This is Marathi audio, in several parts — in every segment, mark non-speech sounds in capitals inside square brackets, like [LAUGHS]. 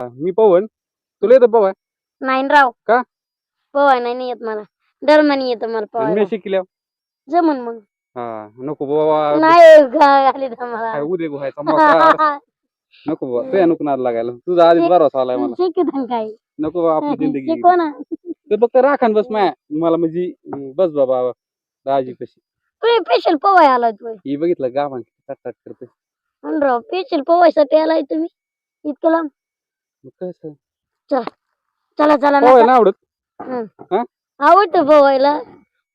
मी पवन तुला येतं पवाय नाही न राव. का? पोवाय नाही येत मला. दरम्यान येत मला मी पोवायला शिकल्या जमन मग. हा नको बाबा. नाही गा- आली मला. उद्या मोकार नको बाबा तुझ्या नको नाद लागायला. तुझा आधीच भरोसा आलाय मला. शिकत काय? नको बाबा आपली जिंदगी. शिकव ना तर फक्त राखान बस माया. मला म्हणजे बस बाबा दाजी कशी. तुम्ही स्पेशल पोवाय आलाय ही बघितलं गावान टाट टाट करते म्हणून राव स्पेशल पोवायसाठी आलाय तुम्ही. इतकं लांब. मग चला. चला ना आवडत? आवडतं पोवायला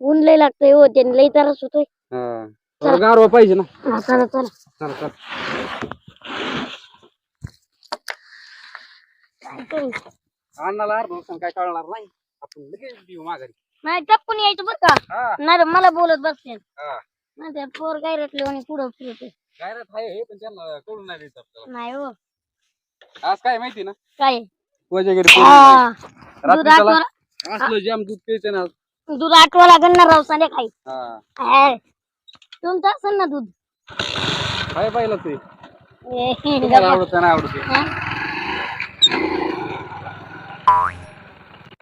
ऊन लय लागतंय हो त्याने लय त्रास होतोय. हा. थोडं गारवा पाहिजे ना. हा, चला चला. चल चल. काय करू? अण्णाला अर्ध दिवसानं काय कळणार नाही. आपण लगेच देऊ माघारी. नाही टपकून यायचं बरं का? हा. नाही मला बोलत बसते. हा. नाही पोर काय रटले आणि पुढं फिरते. गायरात आहे पण त्यांना कळून नाही द्यायचं आपल्याला. नाही हो. आज काय माहिती ना? काय? वजगेरी दूध आठवा असलं जाम दूध प्यायचं ना दूध आठवा लागेल ना राव संध्याकाळी. हा. तुमचं असेल ना दूध? काय पाहिलं ते? ए, तुम्हाला आवडत नाही आवडत? हा?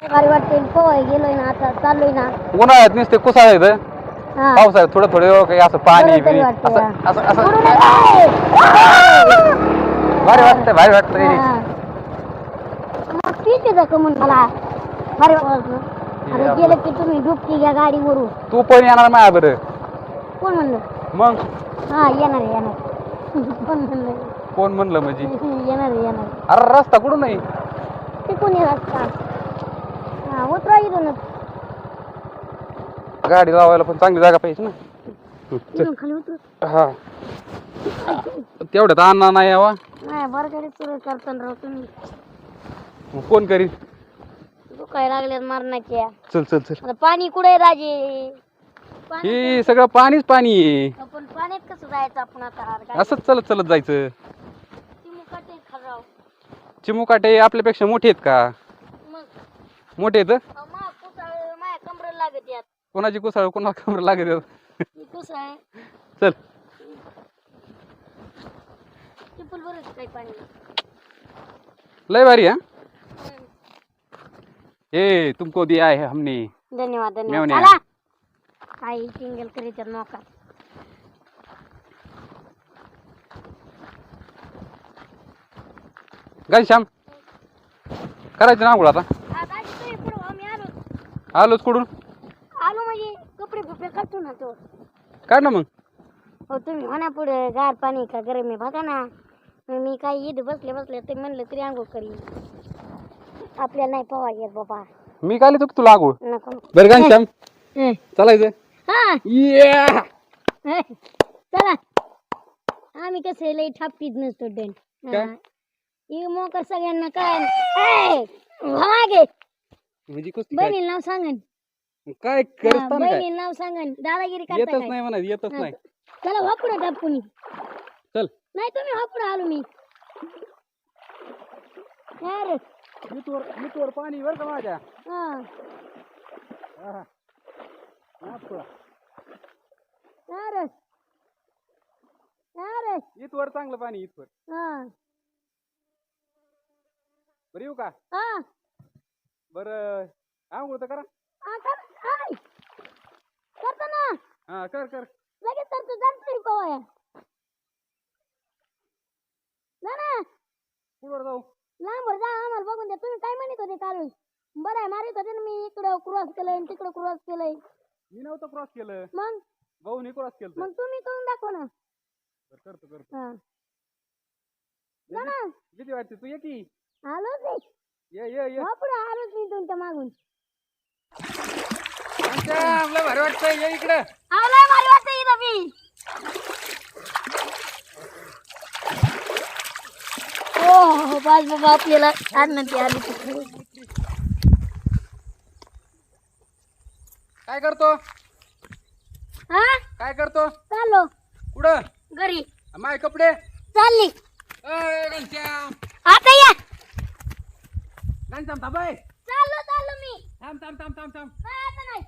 भारी वाटते पोहाय गेलोय ना आता चाललोय ना. उन्हाळ्यात नुसते कुसाळ येत. हा. पावसाळ्यात थोडं थोडं काही असं पाणी बिणी. असं असं. भारी वाटतंय भारी वाटतंय हा. मग ठीक आहे का म्हणून मला. भारी वाटलं अरे गेलं की तुम्ही डुबकी घ्या गाडीवरून. तू पण येणार माझ्या बरं. कोण म्हणलं? मग? हा येणार आहे, येणार. कोण म्हणलं? कोण म्हणलं म्हणजे? येणार आहे, येणार. आहे. अरे रस्ता कुठून नाही ते कोणी रस्ता. हा उतरा इथूनच. गाडी लावायला पण चांगली जागा पाहिजे ना. इथून खाली उतर. हा. तेवढ्यात अण्णा नाही यावा. नाही बरं गाडी सुरू करताना राव तुम्ही. मग कोण करीन. दुखायला लागल्यात मारण्याच्या चल चल चल. पाणी कुठे राजे? पाणी हे सगळं पाणीच पाणी आहे. आपण पाण्यात कसं जायचं आपण आता काय? असंच चलत चलत जायचं. ती मुकाटे खराव चिमुकाटे आपल्यापेक्षा मोठे आहेत का? मग? मोठे आहेत? कमरेला लागत यात कोणाची कुसाळ कोणाला कमर लागत आहेत. ही कुसाळ चल. टिपल बरंच काही पाणी. लय भारी हा. ए तुमको दिया है हमने. धन्यवाद धन्यवाद. मेवण्या. चला. आई सिंगल करीत नौका घनश्याम करायचं ना आंघोळ आता? मी आलो. आलोच कुठून? आलो म्हणजे कपडे बिपडे काढतो ना तो. काढ ना मग? हो तुम्ही म्हणा पुढे गार पाणी का गरम आहे बघा ना. मग मी काय इथं बसले बसले ते म्हणलं तरी आंघोळ करी आपल्याला नाही पवा येत बाबा. मी काय लिहितो तुला नको. बरं घनश्याम हं. चालायचं हा. Yeah! हं. चला. आम्ही कसे लई थापटीत नसतो काय? ही मोकर सगळ्यांना काय? मागे म्हणजे कुस्ती काय? बहिणीला नाव सांगन. काय हा, काय? नाव सांगन दादागिरी करता येतच काय? नाही म्हणा येतच हा. नाही. चला व्हा पुढे टापून चल. नाही तुम्ही व्हा पुढे आलो मी. अरे मितवर मितवर पाणी बर का माझ्या. हा. इथवर चांगलं पाणी इथवर. हा. बरं येऊ का? हा. बरं आंघोळ तर करा. हा, हा कर कर. लगेच करतो जाणतोय पवाया ना ना. पुढवर जाऊ? लांबवर जा आम्हाला बघून द्या. तुम्ही काय म्हणत होते काल? बरं आहे मारित होते ना मी. इकडं क्रॉस केलंय आणि तिकडं क्रॉस केलंय. मी नव्हतं क्रॉस केलं. मग? भाऊनी क्रॉस केलं मग तुम्ही करून दाखवा ना. बरं, करतो करतो. हा. ना ना. किती वाटते तू ये की. आलोच ये ये ये. हो पुढे आलोच मी तुमच्या मागून. घनश्याम, लय भारी वाटतंय ये इकडं. भारी इथं हो हो बाज बाबा आपल्याला आनंदी आली काय करतो? हा? काय करतो? चाललो कुठं? घरी. माय कपडे? चालली. अय, घनश्याम. आता या. घनश्याम चाललो चाललो मी. थांब थांब थांब थांब थांब. काय आता नाही?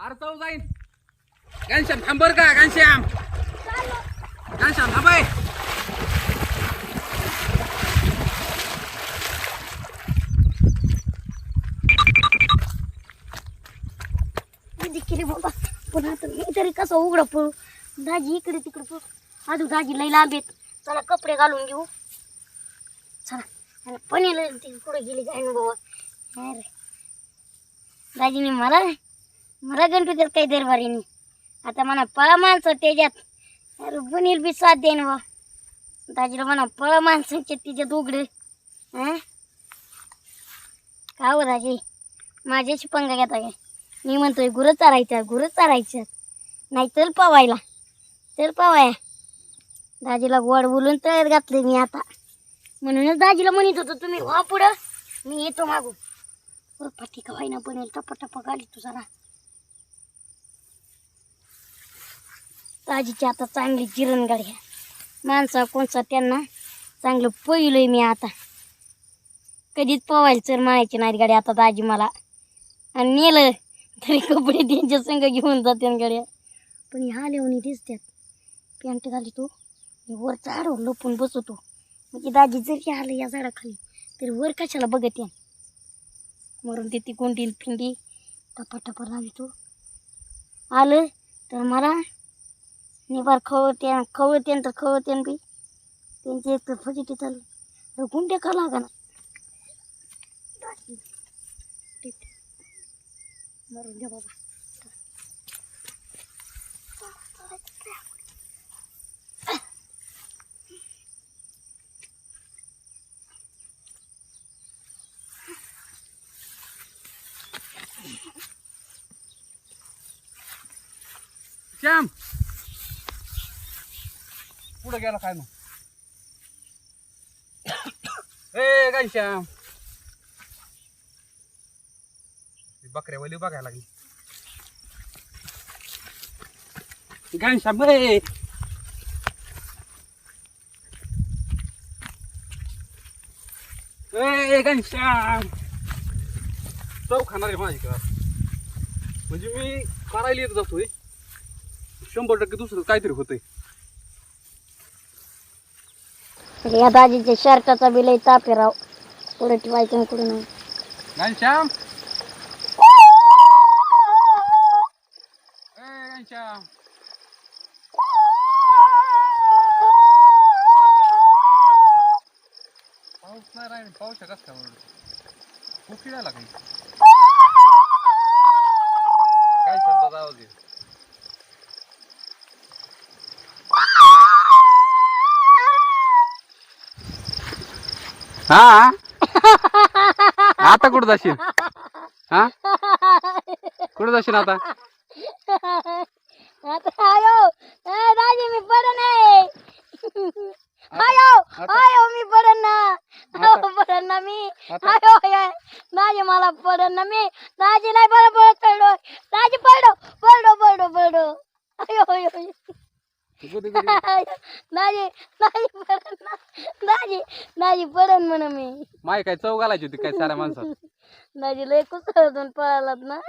अरे चव जाईन. घनश्याम थांब बर का घनश्याम. घनश्याम थांबाय केली बाबा. पण आता मी तरी कसं उघडं पळू? दाजी इकडे तिकडे पळू. अजून दाजी लई लांब आहेत. चला कपडे घालून घेऊ. चला. आणि पण कुठे गेली काय ना बाबा दाजीने मला मला गणपतीत काही दरबारीने नाही. आता म्हणा पळा माणसं त्याच्यात. अरे बनील बी साथ देईन व दाजीला म्हणा पळा माणसांचे तिच्यात उघडे. हा? का हो दाजी माझ्याशी पंगा घेता काय? मी म्हणतोय गुरं चारायचं गुरं चारायचं. नाही तर पवायला. तर पवाया. दाजीला गोड बोलून तळ्यात घातले मी आता. म्हणूनच दाजीला म्हणत होतो तुम्ही वा पुढं. मी येतो मागू बरं का व्हायना बनेल? टप्पा टप्पा गाडी तू जरा. ताजीची आता चांगली जिरण घ्या आहे. माणसा कोणसा त्यांना चांगलं पहिलंय मी आता. कधीच पवायला चर म्हणायची नाही गाडी आता दाजी मला. आणि नेलं तरी कपडे त्यांच्या संग घेऊन जाते गाड्या. पण ह्या लेवणी दिसतात. पॅन्ट घाली तो मी वर झाडावर लपून बसवतो म्हणजे दाजी जरी आलं या झाडाखाली तरी वर कशाला बघत या मरून ते ती कोंडी फिंडी टपा टपा लावितो. आलं तर मला निबार खवळते खवळते तर खवळते बी. त्यांची एक तर फजिती चालू. तर गुंडे का लागा ना? मरून दे बाबा. कुठं गेला काय मग? ए घनश्याम. बकऱ्या वली बघायला लागली. घनश्याम ए. ए घनश्याम. चव खाणार आहे माझी का? म्हणजे मी करायला येत जातोय. शंभर टक्के दुसरं काहीतरी होतंय. या दाजीच्या शर्टाचा बिल ताप आहे राव. कुठं ठेवायचं आणि कुठं नाही घनश्याम? ए घनश्याम. पाऊस नाही राहील पाऊस आहे कसं काय काही काय शब्दाचा आवाज येईल हा? आता कुठं जाशील? हा? कुठं जाशील आता? आता आयो. ए दाजी मी पडन आहे. आयो आता- आयो मी पडन ना. आयो पडन ना मी. आयो आयो. दाजी मला पडन ना मी. दाजी नाही पडत पडत पडलो दाजी पडलो पडलो पडलो पडलो आयो आयो आयो. दाजी [LAUGHS] पडन पडन म्हण मी. माय काय चव घालायची होती काय साऱ्या माणसात? [LAUGHS] दाजी लय कुसळतून पळालात ना.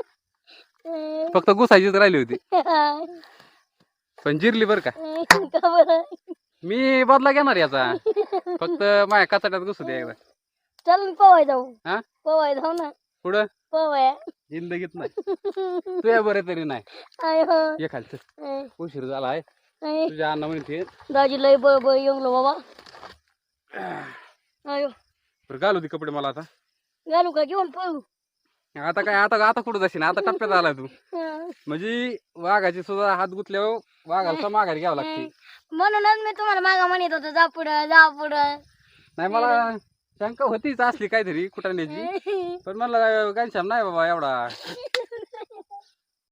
फक्त घुसायचीच राहिली होती. [LAUGHS] पण जिरली बर का. मी बदला घेणार याचा. फक्त माझ्या कचाट्यात घुसू दे एकदा. चल मी पवाय जाऊ. हा? पवाय जाऊ ना. पुढं? पवाय. जिंदगीत नाही. तुझ्या बरे तरी नाही. आय हो. ये खालचं. आय, उशीर झाला आहे. आय. तुझ्या अण्णा म्हणते दाजी लय बळ बळ येऊन बाबा. अयो. बरं घालू दे कपडे मला आता. घालू का? घेऊन पळू. आता काय आता आता कुठं जाशील? आता टप्प्यात आलाय तू. हं. म्हणजे वाघाची सुद्धा हात गुतल्यावर वाघाला माघारी घ्यावं लागते. म्हणूनच मी तुम्हाला मागा म्हणत होतो जा पुढं जा पुढं. नाही मला शंका होतीच असली काहीतरी कुठाण्याची [LAUGHS] पण मला घनश्याम नाही बाबा एवढा.